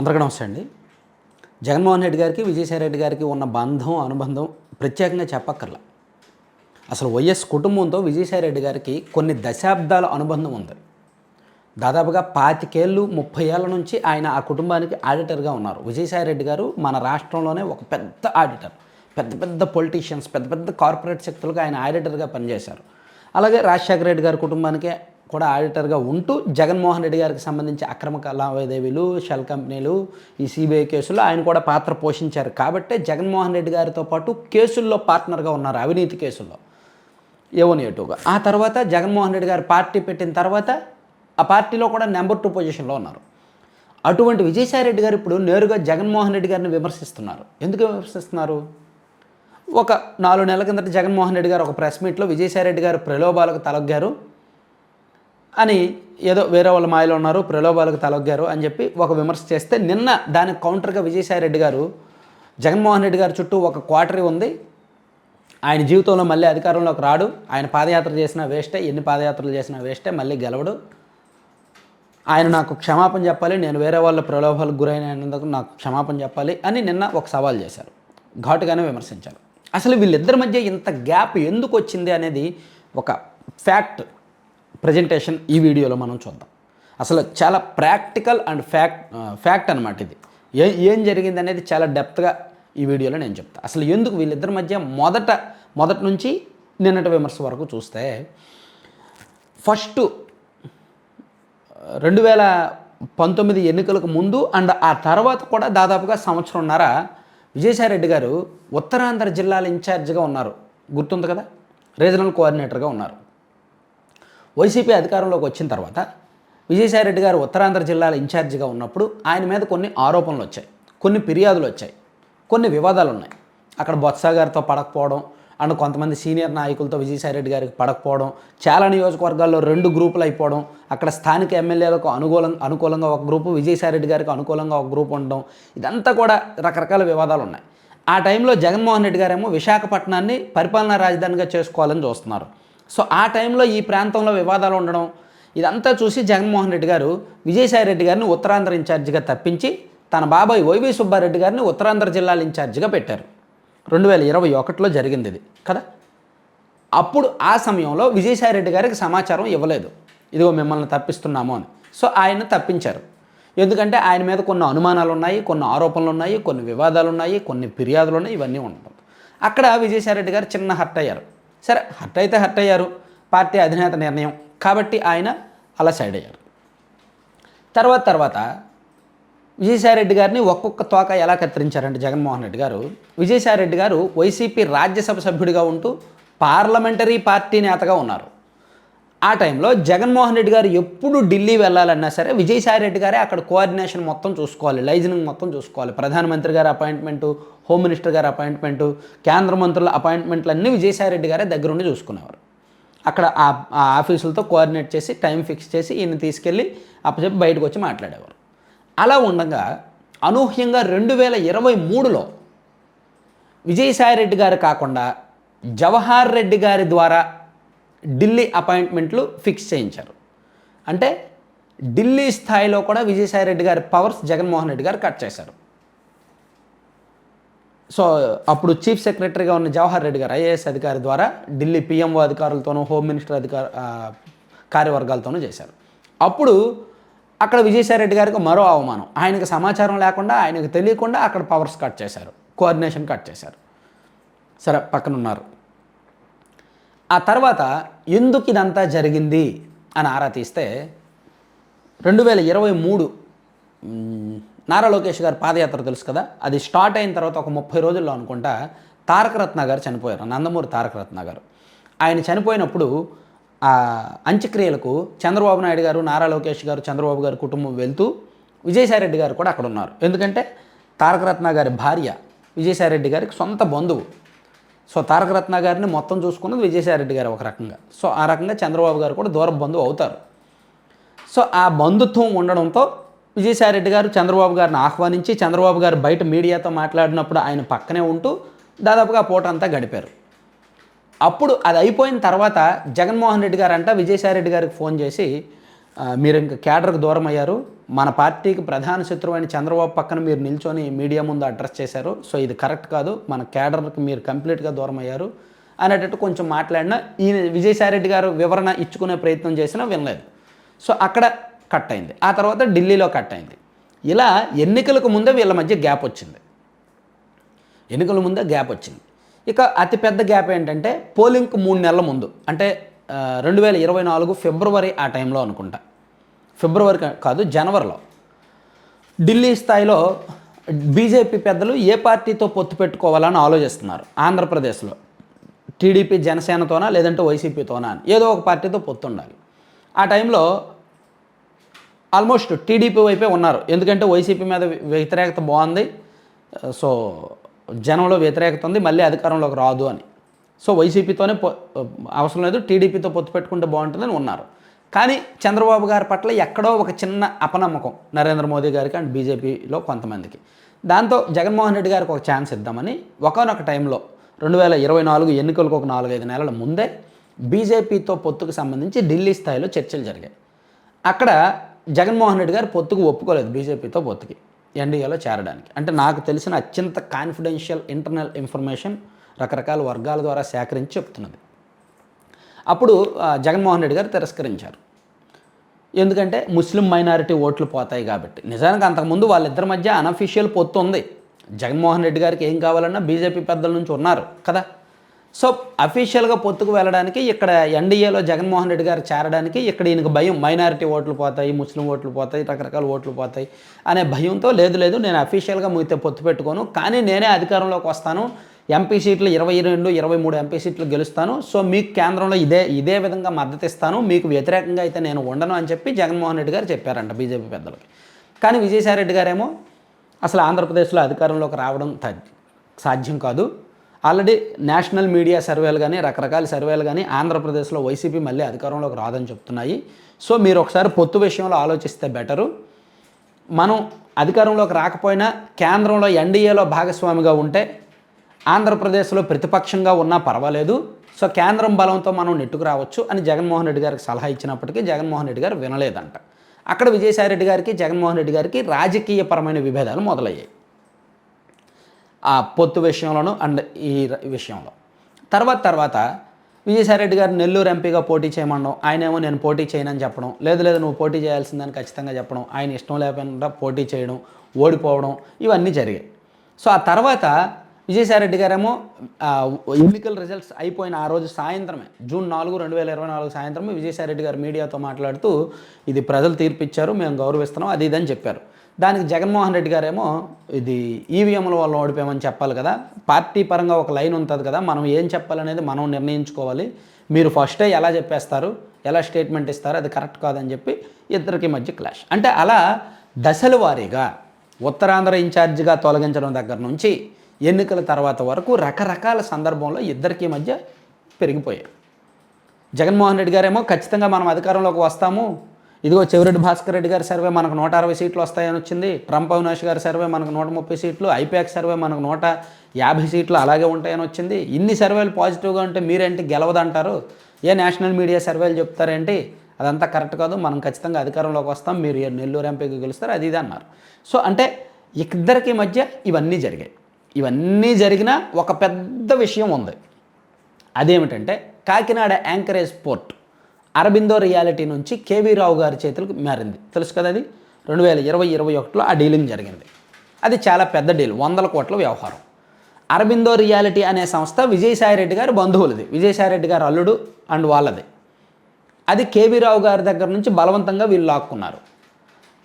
అందరికీ నమస్తే అండి. జగన్మోహన్ రెడ్డి గారికి విజయసాయి రెడ్డి గారికి ఉన్న బంధం అనుబంధం ప్రత్యేకంగా చెప్పక్కర్లా. అసలు వైఎస్ కుటుంబంతో విజయసాయి రెడ్డి గారికి కొన్ని దశాబ్దాల అనుబంధం ఉంది. దాదాపుగా పాతికేళ్ళు ముప్పై ఏళ్ళ నుంచి ఆయన ఆ కుటుంబానికి ఆడిటర్గా ఉన్నారు. విజయసాయి రెడ్డి గారు మన రాష్ట్రంలోనే ఒక పెద్ద ఆడిటర్. పెద్ద పెద్ద పొలిటీషియన్స్ పెద్ద పెద్ద కార్పొరేట్ శక్తులకు ఆయన ఆడిటర్గా పనిచేశారు. అలాగే రాజశేఖర రెడ్డి గారి కుటుంబానికి కూడా ఆడిటర్గా ఉంటూ జగన్మోహన్ రెడ్డి గారికి సంబంధించి అక్రమ లావాదేవీలు షెల్ కంపెనీలు ఈ సిబిఐ కేసుల్లో ఆయన కూడా పాత్ర పోషించారు. కాబట్టే జగన్మోహన్ రెడ్డి గారితో పాటు కేసుల్లో పార్ట్నర్గా ఉన్నారు అవినీతి కేసుల్లో ఏవోని ఆ తర్వాత జగన్మోహన్ రెడ్డి గారు పార్టీ పెట్టిన తర్వాత ఆ పార్టీలో కూడా నెంబర్ టూ పొజిషన్లో ఉన్నారు. అటువంటి విజయసాయి రెడ్డి గారు ఇప్పుడు నేరుగా జగన్మోహన్ రెడ్డి గారిని విమర్శిస్తున్నారు. ఎందుకు విమర్శిస్తున్నారు? ఒక నాలుగు నెలల కిందట జగన్మోహన్ రెడ్డి గారు ఒక ప్రెస్ మీట్లో విజయసాయి రెడ్డి గారు ప్రలోభాలకు తలగ్గారు. అని ఏదో వేరే వాళ్ళ మాయలో ఉన్నారు ప్రలోభాలకు తలొగ్గారు అని చెప్పి ఒక విమర్శ చేస్తే నిన్న దానికి కౌంటర్గా విజయసాయి రెడ్డి గారు జగన్మోహన్ రెడ్డి గారి చుట్టూ ఒక క్వార్టరీ ఉంది. ఆయన జీవితంలో మళ్ళీ అధికారంలోకి రాడు. ఆయన పాదయాత్ర చేసినా వేస్టే ఎన్ని పాదయాత్రలు చేసినా వేస్టే మళ్ళీ గెలవడు. ఆయన నాకు క్షమాపణ చెప్పాలి నేను వేరే వాళ్ళ ప్రలోభాలకు గురైనందుకు నాకు క్షమాపణ చెప్పాలి అని నిన్న ఒక సవాల్ చేశారు. ఘాటుగానే విమర్శించారు. అసలు వీళ్ళిద్దరి మధ్య ఇంత గ్యాప్ ఎందుకు వచ్చింది అనేది ఒక ఫ్యాక్ట్. ప్రజెంటేషన్ ఈ వీడియోలో మనం చూద్దాం. అసలు చాలా ప్రాక్టికల్ అండ్ ఫ్యాక్ట్ ఫ్యాక్ట్ అనమాట ఇది. ఏ ఏం జరిగింది అనేది చాలా డెప్త్గా ఈ వీడియోలో నేను చెప్తాను అసలు ఎందుకు వీళ్ళిద్దరి మధ్య మొదట మొదటి నుంచి నిన్నటి విమర్శ వరకు చూస్తే ఫస్ట్ రెండు వేల పంతొమ్మిది ఎన్నికలకు ముందు అండ్ ఆ తర్వాత కూడా దాదాపుగా సంవత్సరంన్నర విజయసాయి రెడ్డి గారు ఉత్తరాంధ్ర జిల్లాల ఇన్ఛార్జిగా ఉన్నారు. గుర్తుంది కదా? రీజనల్ కోఆర్డినేటర్గా ఉన్నారు. వైసీపీ అధికారంలోకి వచ్చిన తర్వాత విజయసాయి రెడ్డి గారు ఉత్తరాంధ్ర జిల్లాల ఇన్ఛార్జిగా ఉన్నప్పుడు ఆయన మీద కొన్ని ఆరోపణలు వచ్చాయి. కొన్ని ఫిర్యాదులు వచ్చాయి. కొన్ని వివాదాలు ఉన్నాయి. అక్కడ బొత్స గారితో పడకపోవడం అండ్ కొంతమంది సీనియర్ నాయకులతో విజయసాయి రెడ్డి గారికి పడకపోవడం చాలా నియోజకవర్గాల్లో రెండు గ్రూపులు అయిపోవడం అక్కడ స్థానిక ఎమ్మెల్యేలకు అనుకూలం అనుకూలంగా ఒక గ్రూపు విజయసాయి రెడ్డి గారికి అనుకూలంగా ఒక గ్రూప్ ఉండడం ఇదంతా కూడా రకరకాల వివాదాలు ఉన్నాయి. ఆ టైంలో జగన్మోహన్ రెడ్డి గారేమో విశాఖపట్నాన్ని పరిపాలనా రాజధానిగా చేసుకోవాలని చూస్తున్నారు. సో ఆ టైంలో ఈ ప్రాంతంలో వివాదాలు ఉండడం ఇదంతా చూసి జగన్మోహన్ రెడ్డి గారు విజయసాయి రెడ్డి గారిని ఉత్తరాంధ్ర ఇన్ఛార్జిగా తప్పించి తన బాబాయ్ వైవి సుబ్బారెడ్డి గారిని ఉత్తరాంధ్ర జిల్లాల ఇన్ఛార్జిగా పెట్టారు. రెండు వేల ఇరవై ఒకటిలో జరిగింది ఇది కదా? అప్పుడు ఆ సమయంలో విజయసాయి రెడ్డి గారికి సమాచారం ఇవ్వలేదు. ఇదిగో మిమ్మల్ని తప్పిస్తున్నాము అని. సో ఆయన తప్పించారు. ఎందుకంటే ఆయన మీద కొన్ని అనుమానాలు ఉన్నాయి కొన్ని ఆరోపణలు ఉన్నాయి కొన్ని వివాదాలు ఉన్నాయి కొన్ని ఫిర్యాదులు ఉన్నాయి ఇవన్నీ ఉండడం. అక్కడ విజయసాయి రెడ్డి గారు చిన్న హర్ట్ అయ్యారు. సరే హర్ట్ అయితే హర్ట్ అయ్యారు పార్టీ అధినేత నిర్ణయం. కాబట్టి ఆయన అలా సైడ్ అయ్యారు. తర్వాత తర్వాత విజయసాయి రెడ్డి గారిని ఒక్కొక్క తోక ఎలా కత్తిరించారంటే జగన్మోహన్ రెడ్డి గారు విజయసాయిరెడ్డి గారు వైసీపీ రాజ్యసభ సభ్యుడిగా ఉంటూ పార్లమెంటరీ పార్టీ నేతగా ఉన్నారు. ఆ టైంలో జగన్మోహన్ రెడ్డి గారు ఎప్పుడు ఢిల్లీ వెళ్ళాలన్నా సరే విజయసాయి రెడ్డి గారే అక్కడ కోఆర్డినేషన్ మొత్తం చూసుకోవాలి లైజనింగ్ మొత్తం చూసుకోవాలి. ప్రధానమంత్రి గారి అపాయింట్మెంటు హోమ్ మినిస్టర్ గారి అపాయింట్మెంటు కేంద్ర మంత్రుల అపాయింట్మెంట్లు అన్నీ విజయసాయి రెడ్డి గారే దగ్గరుండి చూసుకునేవారు. అక్కడ ఆ ఆ ఆఫీసులతో కోఆర్డినేట్ చేసి టైం ఫిక్స్ చేసి ఈయన తీసుకెళ్ళి అప్పచెప్పి బయటకు వచ్చి మాట్లాడేవారు. అలా ఉండగా అనూహ్యంగా రెండు వేల ఇరవై మూడులో విజయసాయి రెడ్డి గారు కాకుండా జవహర్ రెడ్డి గారి ద్వారా ఢిల్లీ అపాయింట్మెంట్లు ఫిక్స్ చేయించారు. అంటే ఢిల్లీ స్థాయిలో కూడా విజయసాయి రెడ్డి గారి పవర్స్ జగన్మోహన్ రెడ్డి గారు కట్ చేశారు. సో అప్పుడు చీఫ్ సెక్రటరీగా ఉన్న జవహర్ రెడ్డి గారు ఐఏఎస్ అధికారి ద్వారా ఢిల్లీ పిఎంఓ అధికారులతోనూ హోమ్ మినిస్టర్ అధికార కార్యవర్గాలతోనూ చేశారు. అప్పుడు అక్కడ విజయసాయి రెడ్డి గారికి మరో అవమానం. ఆయనకు సమాచారం లేకుండా ఆయనకు తెలియకుండా అక్కడ పవర్స్ కట్ చేశారు. కోఆర్డినేషన్ కట్ చేశారు. సరే పక్కన ఉన్నారు ఆ తర్వాత ఎందుకు ఇదంతా జరిగింది అని ఆరా తీస్తే రెండు వేల ఇరవై మూడు నారా లోకేష్ గారి పాదయాత్ర తెలుసు కదా? అది స్టార్ట్ అయిన తర్వాత ఒక ముప్పై రోజుల్లో అనుకుంటా తారక రత్న గారు చనిపోయారు నందమూరి తారక రత్న గారు ఆయన చనిపోయినప్పుడు ఆ అంత్యక్రియలకు చంద్రబాబు నాయుడు గారు నారా లోకేష్ గారు చంద్రబాబు గారి కుటుంబం వెళ్తూ విజయసాయి రెడ్డి గారు కూడా అక్కడ ఉన్నారు. ఎందుకంటే తారక రత్న గారి భార్య విజయసాయి రెడ్డి గారికి సొంత బంధువు. సో తారక రత్న గారిని మొత్తం చూసుకున్నది విజయసాయిరెడ్డి గారు ఒక రకంగా. సో ఆ రకంగా చంద్రబాబు గారు కూడా దూర బంధువు అవుతారు. సో ఆ బంధుత్వం ఉండడంతో విజయసాయిరెడ్డి గారు చంద్రబాబు గారిని ఆహ్వానించి చంద్రబాబు గారు బయట మీడియాతో మాట్లాడినప్పుడు ఆయన పక్కనే ఉంటూ దాదాపుగా పూట అంతా గడిపారు. అప్పుడు అది అయిపోయిన తర్వాత జగన్మోహన్ రెడ్డి గారు అంట విజయసాయిరెడ్డి గారికి ఫోన్ చేసి మీరు ఇంకా క్యాడర్కు దూరం అయ్యారు. మన పార్టీకి ప్రధాన శత్రువు అయిన చంద్రబాబు పక్కన మీరు నిల్చొని మీడియా ముందు అడ్రస్ చేశారు. సో ఇది కరెక్ట్ కాదు. మన క్యాడర్కి మీరు కంప్లీట్గా దూరం అయ్యారు అనేటట్టు కొంచెం మాట్లాడినా ఈయన విజయసాయిరెడ్డి గారు వివరణ ఇచ్చుకునే ప్రయత్నం చేసినా వినలేదు. సో అక్కడ కట్ అయింది. ఆ తర్వాత ఢిల్లీలో కట్ అయింది. ఇలా ఎన్నికలకు ముందే వీళ్ళ మధ్య గ్యాప్ వచ్చింది. ఎన్నికల ముందే గ్యాప్ వచ్చింది. ఇక అతిపెద్ద గ్యాప్ ఏంటంటే పోలింగ్కి మూడు నెలల ముందు. అంటే రెండు వేల ఇరవై నాలుగు ఫిబ్రవరి ఆ టైంలో అనుకుంటా. ఫిబ్రవరి కాదు జనవరిలో. ఢిల్లీ స్థాయిలో బీజేపీ పెద్దలు ఏ పార్టీతో పొత్తు పెట్టుకోవాలని ఆలోచిస్తున్నారు? ఆంధ్రప్రదేశ్లో. టీడీపీ జనసేనతోనా లేదంటే వైసీపీతోనా అని. ఏదో ఒక పార్టీతో పొత్తు ఉండాలి. ఆ టైంలో ఆల్మోస్ట్ టీడీపీ వైపే ఉన్నారు. ఎందుకంటే వైసీపీ మీద వ్యతిరేకత బాగుంది. సో జనంలో వ్యతిరేకత ఉంది. మళ్ళీ అధికారంలోకి రాదు అని. సో వైసీపీతోనే పొ అవసరం లేదు టీడీపీతో పొత్తు పెట్టుకుంటే బాగుంటుందని ఉన్నారు. కానీ చంద్రబాబు గారి పట్ల ఎక్కడో ఒక చిన్న అపనమ్మకం నరేంద్ర మోదీ గారికి అండ్ బీజేపీలో కొంతమందికి. దాంతో జగన్మోహన్ రెడ్డి గారికి ఒక ఛాన్స్ ఇద్దామని ఒకనొక టైంలో రెండు వేల ఇరవై నాలుగు ఎన్నికలకు ఒక నాలుగైదు నెలల ముందే బీజేపీతో పొత్తుకు సంబంధించి ఢిల్లీ స్థాయిలో చర్చలు జరిగాయి. అక్కడ జగన్మోహన్ రెడ్డి గారు పొత్తుకు ఒప్పుకోలేదు బీజేపీతో పొత్తుకి ఎన్డీఏలో చేరడానికి. అంటే నాకు తెలిసిన అత్యంత కాన్ఫిడెన్షియల్ ఇంటర్నల్ ఇన్ఫర్మేషన్ రకరకాల వర్గాల ద్వారా సేకరించి చెప్తున్నది. అప్పుడు జగన్మోహన్ రెడ్డి గారు తిరస్కరించారు. ఎందుకంటే ముస్లిం మైనారిటీ ఓట్లు పోతాయి కాబట్టి. నిజానికి అంతకుముందు వాళ్ళిద్దరి మధ్య అనఫీషియల్ పొత్తు ఉంది. జగన్మోహన్ రెడ్డి గారికి ఏం కావాలన్నా బీజేపీ పెద్దల నుంచి ఉన్నారు కదా. సో అఫీషియల్గా పొత్తుకు వెళ్ళడానికి ఇక్కడ ఎన్డీఏలో జగన్మోహన్ రెడ్డి గారు చేరడానికి ఇక్కడ ఈయనకు భయం. మైనారిటీ ఓట్లు పోతాయి ముస్లిం ఓట్లు పోతాయి రకరకాల ఓట్లు పోతాయి అనే భయంతో లేదు లేదు నేను అఫీషియల్గా మీతో పొత్తు పెట్టుకోను. కానీ నేనే అధికారంలోకి వస్తాను. ఎంపీ సీట్లు ఇరవై రెండు ఇరవై మూడు ఎంపీ సీట్లు గెలుస్తాను. సో మీకు కేంద్రంలో ఇదే ఇదే విధంగా మద్దతు ఇస్తాను. మీకు వ్యతిరేకంగా అయితే నేను ఉండను అని చెప్పి జగన్మోహన్ రెడ్డి గారు చెప్పారంట బీజేపీ పెద్దలకి. కానీ విజయసాయి రెడ్డి గారేమో అసలు ఆంధ్రప్రదేశ్లో అధికారంలోకి రావడం త- సాధ్యం కాదు. ఆల్రెడీ నేషనల్ మీడియా సర్వేలు కానీ రకరకాల సర్వేలు కానీ ఆంధ్రప్రదేశ్లో వైసీపీ మళ్ళీ అధికారంలోకి రాదని చెప్తున్నాయి. సో మీరు ఒకసారి పొత్తు విషయంలో ఆలోచిస్తే బెటరు. మనం అధికారంలోకి రాకపోయినా కేంద్రంలో ఎన్డీఏలో భాగస్వామిగా ఉంటే ఆంధ్రప్రదేశ్లో ప్రతిపక్షంగా ఉన్నా పర్వాలేదు. సో కేంద్రం బలంతో మనం నెట్టుకు రావచ్చు అని జగన్మోహన్ రెడ్డి గారికి సలహా ఇచ్చినప్పటికీ జగన్మోహన్ రెడ్డి గారు వినలేదంట. అక్కడ విజయసాయి రెడ్డి గారికి జగన్మోహన్ రెడ్డి గారికి రాజకీయపరమైన విభేదాలు మొదలయ్యాయి. ఆ పొత్తు విషయంలోనూ అండ్ ఈ విషయంలో. తర్వాత తర్వాత విజయసాయిరెడ్డి గారు నెల్లూరు ఎంపీగా పోటీ చేయమనడం ఆయనేమో నేను పోటీ చేయనని చెప్పడం లేదు లేదు నువ్వు పోటీ చేయాల్సిందని ఖచ్చితంగా చెప్పడం ఆయన ఇష్టం లేకుండా పోటీ చేయడం ఓడిపోవడం ఇవన్నీ జరిగాయి. సో ఆ తర్వాత విజయసాయిరెడ్డి గారేమో ఎన్నికల రిజల్ట్స్ అయిపోయిన ఆ రోజు సాయంత్రమే జూన్ నాలుగు రెండు వేల ఇరవై నాలుగు సాయంత్రమే విజయసాయిరెడ్డి గారు మీడియాతో మాట్లాడుతూ ఇది ప్రజలు తీర్పిచ్చారు మేము గౌరవిస్తున్నాం అది ఇదని చెప్పారు. దానికి జగన్మోహన్ రెడ్డి గారేమో ఇది ఈవీఎంల వల్ల ఓడిపోయామని చెప్పాలి కదా పార్టీ పరంగా ఒక లైన్ ఉంటుంది కదా మనం ఏం చెప్పాలనేది మనం నిర్ణయించుకోవాలి మీరు ఫస్టే ఎలా చెప్పేస్తారు ఎలా స్టేట్మెంట్ ఇస్తారు అది కరెక్ట్ కాదని చెప్పి ఇద్దరికి మధ్య క్లాష్ అంటే అలా దశల వారీగా ఉత్తరాంధ్ర ఇన్ఛార్జిగా తొలగించడం దగ్గర నుంచి ఎన్నికల తర్వాత వరకు రకరకాల సందర్భంలో ఇద్దరికి మధ్య పెరిగిపోయాయి. జగన్మోహన్ రెడ్డి గారేమో ఖచ్చితంగా మనం అధికారంలోకి వస్తాము. ఇదిగో చెవిరెడ్డి భాస్కర్ రెడ్డి గారి సర్వే మనకు నూట అరవై సీట్లు వస్తాయని వచ్చింది. ట్రంప్ అవినాష్ గారి సర్వే మనకు నూట ముప్పై సీట్లు. ఐపాక్ సర్వే మనకు నూట యాభై సీట్లు అలాగే ఉంటాయని వచ్చింది. ఇన్ని సర్వేలు పాజిటివ్గా ఉంటే మీరేంటి గెలవదంటారు? ఏ నేషనల్ మీడియా సర్వేలు చెప్తారేంటి? అదంతా కరెక్ట్ కాదు. మనం ఖచ్చితంగా అధికారంలోకి వస్తాం. మీరు నెల్లూరు ఎంపీకి గెలుస్తారు అది ఇది అన్నారు. సో అంటే ఇద్దరికి మధ్య ఇవన్నీ జరిగాయి. ఇవన్నీ జరిగిన ఒక పెద్ద విషయం ఉంది. అదేమిటంటే Kakinada anchorage port Aurobindo reality నుంచి కేవీ రావు గారి చేతులకు మారింది. తెలుసు కదా అది? రెండు వేల ఇరవై ఇరవై ఒకటిలో ఆ డీలింగ్ జరిగింది. అది చాలా పెద్ద డీల్ వందల కోట్ల వ్యవహారం. అరబిందో రియాలిటీ అనే సంస్థ విజయసాయిరెడ్డి గారి బంధువులది. విజయసాయిరెడ్డి గారు అల్లుడు అండ్ వాళ్ళది. అది కేవీ రావు గారి దగ్గర నుంచి బలవంతంగా వీళ్ళు లాక్కున్నారు.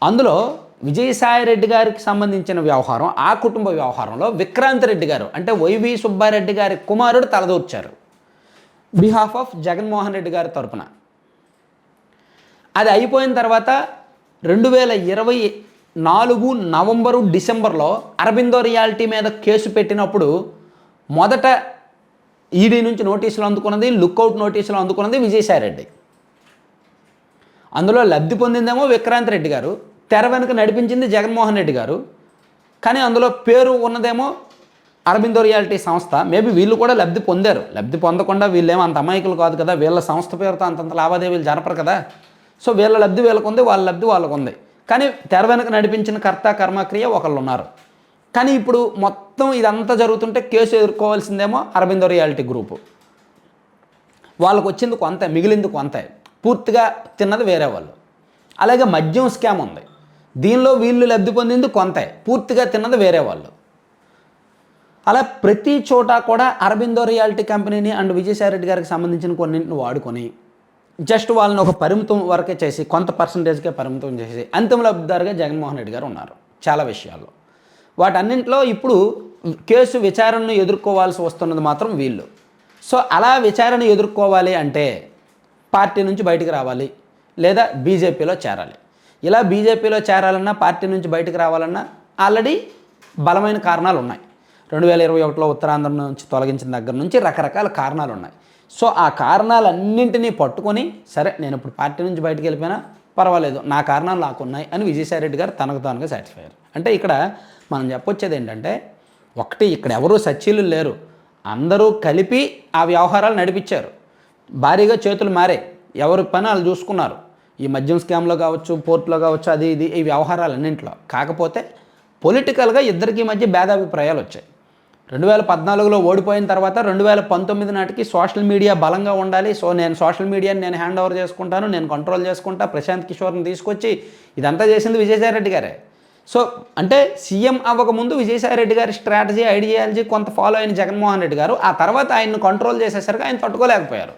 అందులో విజయసాయిరెడ్డి గారికి సంబంధించిన వ్యవహారం ఆ కుటుంబ వ్యవహారంలో విక్రాంత్ రెడ్డి గారు అంటే వైవి సుబ్బారెడ్డి గారి కుమారుడు తలదూర్చారు. బిహాఫ్ ఆఫ్ జగన్మోహన్ రెడ్డి గారి తరపున. అది అయిపోయిన తర్వాత రెండు వేల ఇరవై నాలుగు నవంబరు డిసెంబర్లో అరబిందో రియాలిటీ మీద కేసు పెట్టినప్పుడు మొదట ఈడీ నుంచి నోటీసులు అందుకున్నది లుక్అవుట్ నోటీసులు అందుకున్నది విజయసాయిరెడ్డి. అందులో లబ్ధి పొందిందేమో విక్రాంత్ రెడ్డి గారు. తెర వెనుక నడిపించింది జగన్మోహన్ రెడ్డి గారు. కానీ అందులో పేరు ఉన్నదేమో అరబిందో రియాలిటీ సంస్థ. మేబీ వీళ్ళు కూడా లబ్ధి పొందారు. లబ్ధి పొందకుండా వీళ్ళేమో అంత అమాయకులు కాదు కదా. వీళ్ళ సంస్థ పేరుతో అంతంత లావాదేవీలు జరపరు కదా. సో వీళ్ళ లబ్ధి వీళ్ళకు ఉంది వాళ్ళ లబ్ధి వాళ్ళకు ఉంది. కానీ తెర వెనక నడిపించిన కర్త కర్మక్రియ ఒకళ్ళు ఉన్నారు. కానీ ఇప్పుడు మొత్తం ఇదంతా జరుగుతుంటే కేసు ఎదుర్కోవాల్సిందేమో అరబిందో రియాలిటీ గ్రూపు. వాళ్ళకు వచ్చింది కొంత మిగిలింది కొంత. పూర్తిగా తిన్నది వేరే వాళ్ళు. అలాగే మద్యం స్కామ్ ఉంది. దీనిలో వీళ్ళు లబ్ధి పొందింది కొంతే. పూర్తిగా తిన్నది వేరే వాళ్ళు. అలా ప్రతి చోట కూడా అరబిందో రియాలిటీ కంపెనీని అండ్ విజయసాయిరెడ్డి గారికి సంబంధించిన కొన్నింటిని వాడుకొని జస్ట్ వాళ్ళని ఒక పరిమితం వరకే చేసి కొంత పర్సంటేజ్కే పరిమితం చేసి అంతిమ లబ్ధిదారుగా జగన్మోహన్ రెడ్డి గారు ఉన్నారు చాలా విషయాల్లో. వాటన్నింటిలో ఇప్పుడు కేసు విచారణను ఎదుర్కోవాల్సి వస్తున్నది మాత్రం వీళ్ళు. సో అలా విచారణ ఎదుర్కోవాలి అంటే పార్టీ నుంచి బయటికి రావాలి లేదా బీజేపీలో చేరాలి. ఇలా బీజేపీలో చేరాలన్నా పార్టీ నుంచి బయటికి రావాలన్నా ఆల్రెడీ బలమైన కారణాలు ఉన్నాయి. రెండు వేల ఇరవై ఒకటిలో ఉత్తరాంధ్ర నుంచి తొలగించిన దగ్గర నుంచి రకరకాల కారణాలు ఉన్నాయి. సో ఆ కారణాలన్నింటినీ పట్టుకొని సరే నేను ఇప్పుడు పార్టీ నుంచి బయటకు వెళ్ళిపోయినా పర్వాలేదు నా కారణాలు నాకు ఉన్నాయి అని విజయసాయిరెడ్డి గారు తనకు తానుగా సాటిస్ఫై అయ్యారు. అంటే ఇక్కడ మనం చెప్పొచ్చేది ఏంటంటే ఒకటి ఇక్కడ ఎవరు సచ్చీలు లేరు. అందరూ కలిపి ఆ వ్యవహారాలు నడిపించారు. భారీగా చేతులు మారే ఎవరి పని వాళ్ళు చూసుకున్నారు. ఈ మద్యం స్కామ్లో కావచ్చు పోర్ట్లో కావచ్చు అది ఇది ఈ వ్యవహారాలన్నింటిలో. కాకపోతే పొలిటికల్గా ఇద్దరికి మధ్య భేదాభిప్రాయాలు వచ్చాయి. రెండు వేల పద్నాలుగులో ఓడిపోయిన తర్వాత రెండు వేల పంతొమ్మిది నాటికి సోషల్ మీడియా బలంగా ఉండాలి. సో నేను సోషల్ మీడియాని నేను హ్యాండ్ ఓవర్ చేసుకుంటాను నేను కంట్రోల్ చేసుకుంటా ప్రశాంత్ కిషోర్ని తీసుకొచ్చి ఇదంతా చేసింది విజయసాయిరెడ్డి గారే. సో అంటే సీఎం అవ్వకముందు విజయసాయిరెడ్డి గారి స్ట్రాటజీ ఐడియాలజీ కొంత ఫాలో అయిన జగన్మోహన్ రెడ్డి గారు ఆ తర్వాత ఆయన్ని కంట్రోల్ చేసేసరికి ఆయన తట్టుకోలేకపోయారు.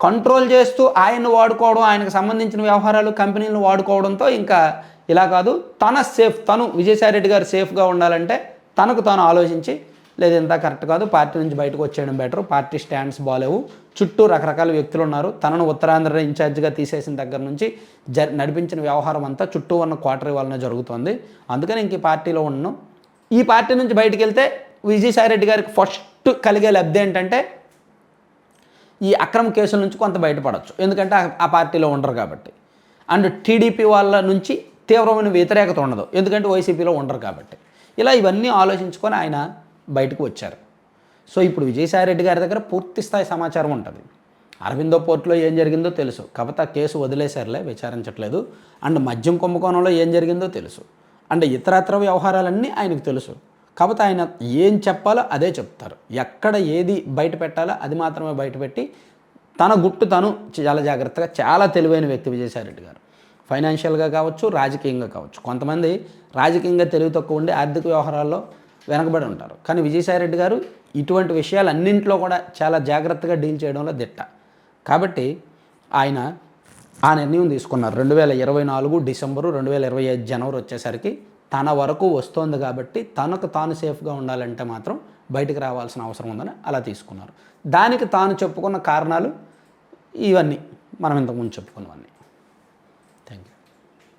కంట్రోల్ చేస్తూ ఆయన్ని వాడుకోవడం ఆయనకు సంబంధించిన వ్యవహారాలు కంపెనీలను వాడుకోవడంతో ఇంకా ఇలా కాదు తన సేఫ్ తను విజయసాయిరెడ్డి గారు సేఫ్గా ఉండాలంటే తనకు తాను ఆలోచించి లేదు ఇంత కరెక్ట్ కాదు పార్టీ నుంచి బయటకు వచ్చేయడం బెటర్ పార్టీ స్టాండ్స్ బాగాలేవు చుట్టూ రకరకాల వ్యక్తులు ఉన్నారు. తనను ఉత్తరాంధ్ర ఇన్ఛార్జిగా తీసేసిన దగ్గర నుంచి జ నడిపించిన వ్యవహారం అంతా చుట్టూ ఉన్న క్వార్టర్ వలన జరుగుతుంది. అందుకని ఇంక ఈ పార్టీలో ఉన్నాను ఈ పార్టీ నుంచి బయటకు వెళ్తే విజయసాయిరెడ్డి గారికి ఫస్ట్ కలిగే లబ్ధి ఏంటంటే ఈ అక్రమ కేసుల నుంచి కొంత బయటపడవచ్చు ఎందుకంటే ఆ- పార్టీలో ఉండరు కాబట్టి. అండ్ టీడీపీ వాళ్ళ నుంచి తీవ్రమైన వ్యతిరేకత ఉండదు. ఎందుకంటే వైసీపీలో ఉండరు కాబట్టి. ఇలా ఇవన్నీ ఆలోచించుకొని ఆయన బయటకు వచ్చారు. సో ఇప్పుడు విజయసాయి రెడ్డి గారి దగ్గర పూర్తి స్థాయి సమాచారం ఉంటుంది. అరవిందో పోర్టులో ఏం జరిగిందో తెలుసు. కాకపోతే ఆ కేసు వదిలేశారులే విచారించట్లేదు. అండ్ మద్యం కుంభకోణంలో ఏం జరిగిందో తెలుసు. అండ్ ఇతరత్ర వ్యవహారాలన్నీ ఆయనకు తెలుసు. కాకపోతే ఆయన ఏం చెప్పాలో అదే చెప్తారు. ఎక్కడ ఏది బయట పెట్టాలో అది మాత్రమే బయటపెట్టి తన గుట్టు తను చాలా జాగ్రత్తగా చాలా తెలివైన వ్యక్తి విజయసాయిరెడ్డి గారు. ఫైనాన్షియల్గా కావచ్చు రాజకీయంగా కావచ్చు. కొంతమంది రాజకీయంగా తెలివి తక్కువ ఉండి ఆర్థిక వ్యవహారాల్లో వెనకబడి ఉంటారు. కానీ విజయసాయిరెడ్డి గారు ఇటువంటి విషయాలన్నింటిలో కూడా చాలా జాగ్రత్తగా డీల్ చేయడంలో దిట్ట. కాబట్టి ఆయన ఆ నిర్ణయం తీసుకున్నారు. రెండు వేల ఇరవై నాలుగు డిసెంబరు రెండు వేల ఇరవై ఐదు జనవరి వచ్చేసరికి తన వరకు వస్తోంది కాబట్టి తనకు తాను సేఫ్గా ఉండాలంటే మాత్రం బయటకు రావాల్సిన అవసరం ఉందని అలా తీసుకున్నారు. దానికి తాను చెప్పుకున్న కారణాలు ఇవన్నీ. మనం ఇంతకుముందు చెప్పుకున్నవన్నీ.